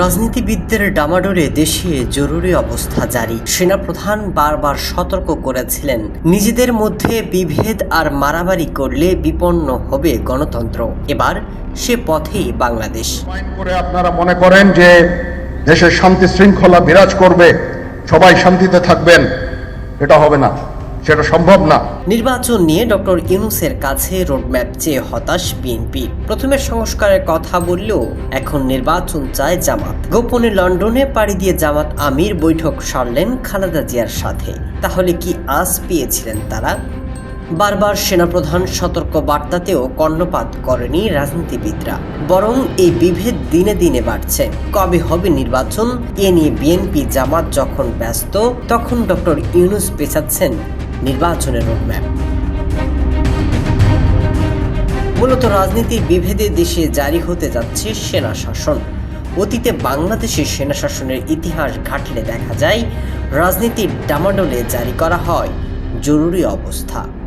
রাজনীতিবিদদের ডামাডোলে দেশে জরুরি অবস্থা জারি। সেনাপ্রধান বারবার সতর্ক করেছিলেন। নিজেদের মধ্যে বিভেদ আর মারামারি করলে বিপন্ন হবে গণতন্ত্র। এবার সে পথেই বাংলাদেশ। করে আপনারা মনে করেন যে দেশের শান্তি শৃঙ্খলা বিরাজ করবে, সবাই শান্তিতে থাকবেন, এটা হবে না। সেটা সম্ভব না। নির্বাচন নিয়ে ডক্টর ইউনুসের কাছে রোডম্যাপ চেয়ে হতাশ বিএনপি। প্রথমে সংস্কারের কথা বললেও এখন নির্বাচন চায় জামাত। গোপনে লন্ডনে পাড়ি দিয়ে জামাত আমির বৈঠক সারলেন খালেদা জিয়ার সাথে। তাহলে কি আস পেয়েছিলেন তারা? বারবার সেনাপ্রধান সতর্ক বার্তাতেও কর্ণপাত করেনি রাজনীতিবিদরা। বরং এই বিভেদ দিনে দিনে বাড়ছে। কবে হবে নির্বাচন? এ নিয়ে বিএনপি জামাত যখন ব্যস্ত, তখন ডক্টর ইউনুস পেছাচ্ছেন নির্বাচনের রোডম্যাপ মূলত রাজনীতির বিভেদে দেশে জারি হতে যাচ্ছে সেনা শাসন। অতীতে বাংলাদেশের সেনা শাসনের ইতিহাস ঘাটলে দেখা যায়, রাজনীতির ডামাডোলে জারি করা হয়। জরুরি অবস্থা।